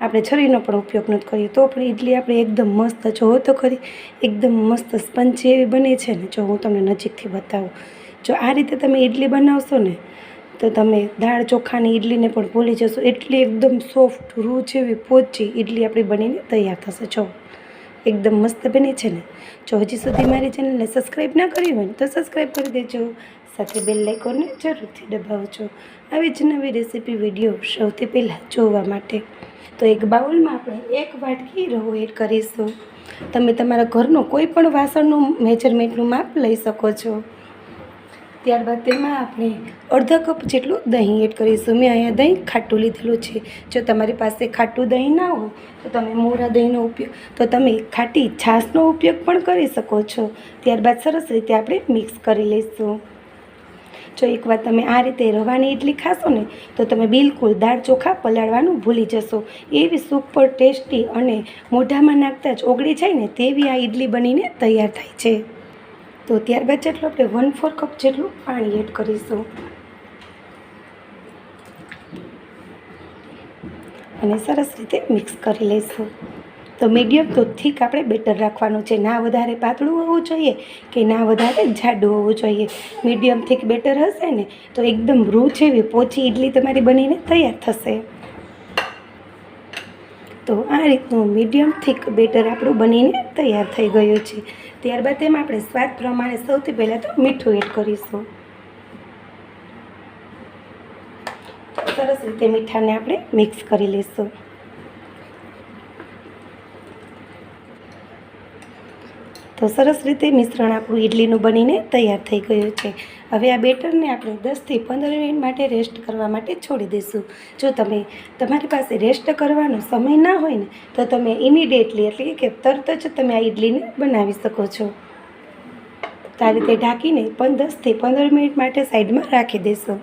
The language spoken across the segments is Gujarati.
આપણે છરીનો પણ ઉપયોગ નથી કરીએ, તો પણ ઇડલી આપણે એકદમ મસ્ત, જો તો ખરી, એકદમ મસ્ત સ્પંચ એવી બને છે ને, જો હું તમને નજીકથી બતાવું. જો આ રીતે તમે ઇડલી બનાવશો ને, તો તમે દાળ ચોખાની ઇડલીને પણ ભૂલી જશો. એટલી એકદમ સોફ્ટ રૂ જેવી, પોચી ઇડલી આપણી બનીને તૈયાર થશે. જો, એકદમ મસ્ત બની છે ને. જો હજી સુધી મારી ચેનલને સબસ્ક્રાઈબ ના કરી હોય તો સબસ્ક્રાઈબ કરી દેજો. સાથે બેલ લાઇકોનને જરૂરથી દબાવજો. આવી જ નવી રેસીપી વીડિયો સૌથી પહેલાં જોવા માટે. તો એક બાઉલમાં આપણે એક વાટકી રવો એડ કરીશું. તમે તમારા ઘરનું કોઈ પણ વાસણનું મેજરમેન્ટનું માપ લઈ શકો છો. ત્યારબાદ તેમાં આપણે અડધા કપ જેટલું દહીં એડ કરીશું. મેં અહીંયા દહીં ખાટું લીધેલું છે. જો તમારી પાસે ખાટું દહીં ના હોય, તો તમે મોરા દહીંનો ઉપયોગ, તો તમે ખાટી છાશનો ઉપયોગ પણ કરી શકો છો. ત્યારબાદ સરસ રીતે આપણે મિક્સ કરી લઈશું. જો એકવાર તમે આ રીતે રવાની ઇડલી ખાશો ને, તો તમે બિલકુલ દાળ ચોખા પલાળવાનું ભૂલી જશો. એવી સુપર ટેસ્ટી અને મોઢામાં નાખતા જ ઓગળી જાય ને તેવી આ ઇડલી બનીને તૈયાર થાય છે. તો ત્યારબાદ જેટલું આપણે વન ફોર કપ જેટલું પાણી એડ કરીશું. અને સરસ રીતે મિક્સ કરી લઈશું. તો મીડિયમ તો થીક આપણે બેટર રાખવાનું છે. ના વધારે પાતળું હોવું જોઈએ કે ના વધારે જાડું હોવું જોઈએ? મીડિયમ થીક બેટર હશે ને? તો એકદમ રૂ જેવી પોચી ઇડલી તમારી બનીને તૈયાર થશે. તો આ રીતનું મીડિયમ થીક બેટર આપણું બનીને તૈયાર થઈ ગયું છે. ત્યારબાદ તેમાં આપણે સ્વાદ પ્રમાણે સૌથી પહેલાં તો મીઠું એડ કરીશું. સરસ રીતે મીઠાને આપણે મિક્સ કરી લઈશું. તો સરસ રીતે મિશ્રણ આપણું ઇડલીનું બનીને તૈયાર થઈ ગયું છે. હવે આ બેટરને આપણે દસથી પંદર મિનિટ માટે રેસ્ટ કરવા માટે છોડી દઈશું. જો તમે, તમારી પાસે રેસ્ટ કરવાનો સમય ના હોય ને, તો તમે ઇમિડિયેટલી એટલે કે તરત જ તમે આ ઇડલીને બનાવી શકો છો. તો આ રીતે ઢાંકીને પણ દસથી પંદર મિનિટ માટે સાઈડમાં રાખી દેશો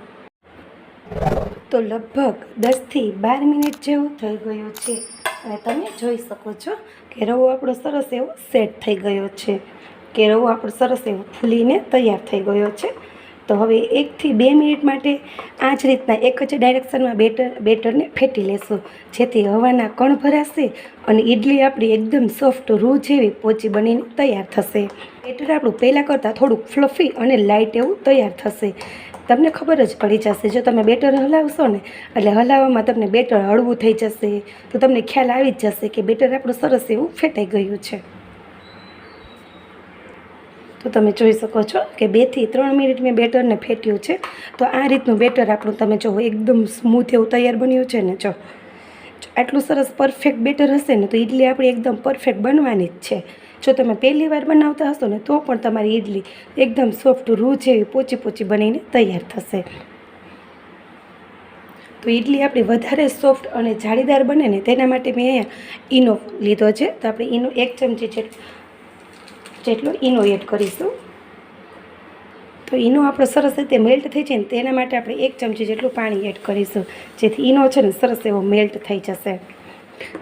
તો લગભગ દસથી બાર મિનિટ જેવું થઈ ગયું છે. અને તમે જોઈ શકો છો કે રવો આપણો સરસ એવો સેટ થઈ ગયો છે. કે રવો આપણો સરસ એવો ફૂલીને તૈયાર થઈ ગયો છે. તો હવે એકથી બે મિનિટ માટે આ જ રીતના એક જ ડાયરેક્શનમાં બેટર, બેટરને ફેટી લેશું. જેથી હવાના કણ ભરાશે અને ઇડલી આપણી એકદમ સોફ્ટ રૂ જેવી પોચી બનીને તૈયાર થશે. બેટર આપણું પહેલાં કરતાં થોડુંક ફ્લફી અને લાઇટ એવું તૈયાર થશે. તમને ખબર જ પડી જશે. જો તમે બેટર હલાવશો ને, એટલે હલાવવામાં તમને બેટર હળવું થઈ જશે. તો તમને ખ્યાલ આવી જ જશે કે બેટર આપણું સરસ એવું ફેટાઈ ગયું છે. તો તમે જોઈ શકો છો કે બેથી ત્રણ મિનિટ મેં બેટરને ફેટ્યું છે. તો આ રીતનું બેટર આપણું તમે જો એકદમ સ્મૂથ એવું તૈયાર બન્યું છે ને, જો. આટલું સરસ પરફેક્ટ બેટર હશે ને, તો ઇડલી આપણી એકદમ પરફેક્ટ બનવાની જ છે. જો તમે પહેલી વાર બનાવતા હશો ને તો પણ તમારી ઇડલી એકદમ સોફ્ટ, રૂ જેવી પોચી પોચી બનીને તૈયાર થશે. તો ઇડલી આપણી વધારે સોફ્ટ અને જાળીદાર બને ને તેના માટે મેં અહીંયા ઈનો લીધો છે. તો આપણે ઈનો એક ચમચી જેટલો ઈનો એડ કરીશું. તો ઈનો આપણો સરસ રીતે મેલ્ટ થઈ જાય ને તેના માટે આપણે એક ચમચી જેટલું પાણી એડ કરીશું. જેથી ઈનો છે ને સરસ એવો મેલ્ટ થઈ જશે.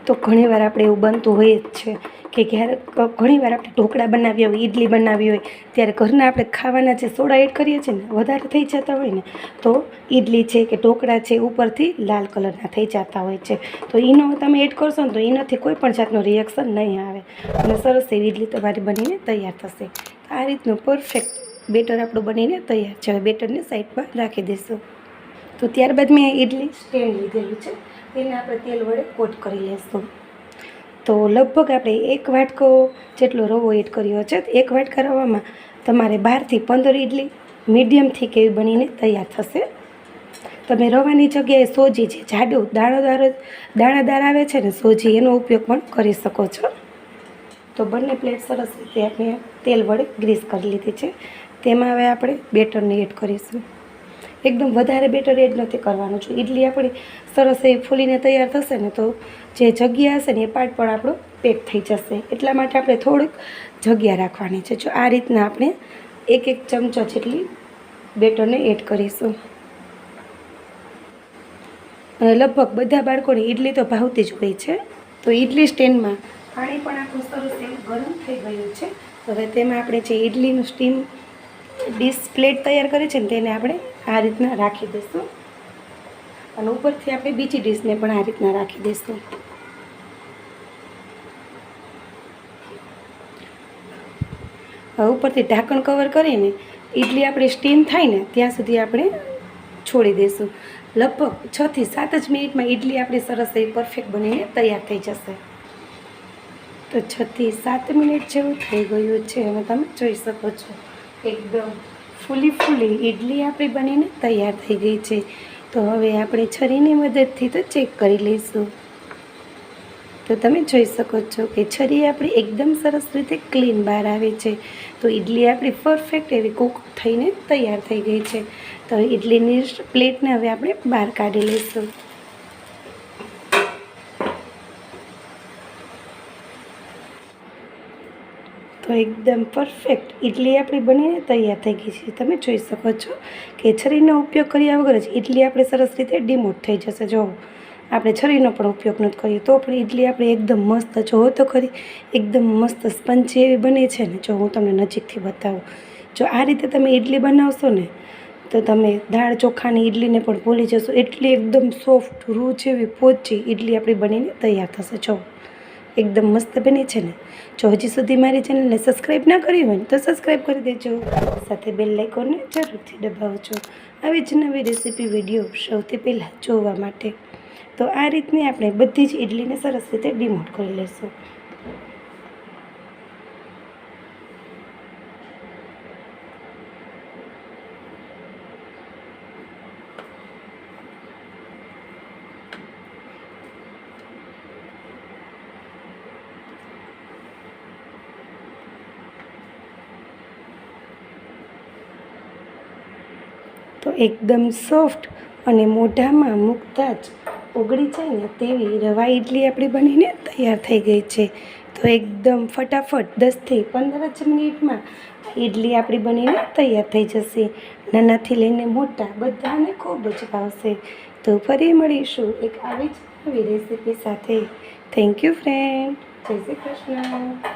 તો ઘણીવાર આપણે એવું બનતું હોય જ છે કે ક્યારેક ઘણીવાર આપણે ઢોકળા બનાવ્યા હોય ઇડલી બનાવી હોય, ત્યારે ઘરના આપણે ખાવાના જે સોડા એડ કરીએ છીએ ને, વધારે થઈ જતા હોય ને, તો ઇડલી છે કે ઢોકળા છે, ઉપરથી લાલ કલરના થઈ જતા હોય છે. તો એનો તમે એડ કરશો ને, તો એનાથી કોઈ પણ જાતનું રિએક્શન નહીં આવે. અને સરસ એવી ઇડલી તમારી બનીને તૈયાર થશે. આ રીતનું પરફેક્ટ બેટર આપણું બનીને તૈયાર છે. બેટરને સાઈડમાં રાખી દઈશું. તો ત્યારબાદ મેં ઇડલી સ્ટેન્ડ લીધેલું છે. તેને આપણે તેલ વડે કોટ કરી લઈશું તો લગભગ આપણે એક વાટકો જેટલો રવો એડ કર્યો છે. એક વાટકા રવામાં તમારે બારથી પંદર ઇડલી મીડિયમથી કેવી બનીને તૈયાર થશે. તમે રવાની જગ્યાએ સોજી છે જાડું દાણોદાર દાણાદાર આવે છે ને સોજી એનો ઉપયોગ પણ કરી શકો છો. તો બંને પ્લેટ સરસ રીતે આપણે તેલ વડે ગ્રીસ કરી લીધી છે. તેમાં હવે આપણે બેટરને એડ કરીશું. એકદમ વધારે બેટર એડ નથી કરવાનું. છે ઇડલી આપણી સરસ એ ફૂલીને તૈયાર થશે ને તો જે જગ્યા હશે ને એ પાર્ટ પણ આપણો પેક થઈ જશે. એટલા માટે આપણે થોડીક જગ્યા રાખવાની છે. જો આ રીતના આપણે એક એક ચમચો જેટલી બેટરને એડ કરીશું. અને લગભગ બધા બાળકોને ઇડલી તો ભાવતી જ હોય છે. તો ઇડલી સ્ટેન્ડમાં પાણી પણ આપણું સરસ એવું ગરમ થઈ ગયું છે. હવે તેમાં આપણે જે ઇડલીનું સ્ટીમ ડિશ પ્લેટ તૈયાર કરી છે ને તેને આપણે આ રીતના રાખી દઈશું. અને ઉપરથી આપણે બીજી ડીશને પણ આ રીતના રાખી દઈશું. ઉપરથી ઢાંકણ કવર કરીને ઇડલી આપણે સ્ટીમ થાય ને ત્યાં સુધી આપણે છોડી દઈશું. લગભગ છથી સાત જ મિનિટમાં ઇડલી આપણી સરસ એવી પરફેક્ટ બનીને તૈયાર થઈ જશે. તો છથી સાત મિનિટ જેવું થઈ ગયું છે. હવે તમે જોઈ શકો છો. એકદમ ફૂલી ફૂલી ઇડલી આપણી બનીને તૈયાર થઈ ગઈ છે. તો હવે આપણે છરીની મદદથી તો ચેક કરી લઈશું. તો તમે જોઈ શકો છો કે છરી આપણી એકદમ સરસ રીતે ક્લીન બહાર આવે છે. તો ઇડલી આપણી પરફેક્ટ એવી કૂક થઈને તૈયાર થઈ ગઈ છે. તો ઇડલીની પ્લેટને હવે આપણે બહાર કાઢી લઈશું. તો એકદમ પરફેક્ટ ઇડલી આપણી બનીને તૈયાર થઈ ગઈ છે. તમે જોઈ શકો છો કે છરીનો ઉપયોગ કર્યા વગર જ ઇડલી આપણે સરસ રીતે ડિમોટ થઈ જશે. જો, આપણે છરીનો પણ ઉપયોગ નથી કરીએ તો પણ ઇડલી આપણે એકદમ મસ્ત જોવો તો ખરી, એકદમ મસ્ત સ્પંચી એવી બને છે ને. જો, હું તમને નજીકથી બતાવું. જો, આ રીતે તમે ઇડલી બનાવશો ને, તો તમે દાળ ચોખાની ઇડલીને પણ ભૂલી જશો. એટલી એકદમ સોફ્ટ રૂ જેવી પોચી ઇડલી આપણી બનીને તૈયાર થશે. જો એકદમ મસ્ત બની છે ને? જો હજી સુધી મારી ચેનલને સબસ્ક્રાઈબ ના કરી હોય તો સબસ્ક્રાઈબ કરી દેજો. સાથે બેલ લાઇકોનને જરૂરથી દબાવજો. આવી જ નવી રેસીપી વીડિયો સૌથી પહેલાં જોવા માટે. તો આ રીતની આપણે બધી જ ઇડલીને સરસ રીતે ડિમોટ કરી લઈશું એકદમ સોફ્ટ અને મોઢામાં મૂકતા જ ઓગળી જાય ને તેવી રવા ઇડલી આપણી બનીને તૈયાર થઈ ગઈ છે. તો એકદમ ફટાફટ દસથી પંદર જ મિનિટમાં ઇડલી આપણી બનીને તૈયાર થઈ જશે. નાનાથી લઈને મોટા બધાને ખૂબ જ ભાવશે. તો ફરી મળીશું એક આવી જ નવી રેસીપી સાથે. થેન્ક યુ ફ્રેન્ડ જય શ્રી કૃષ્ણ.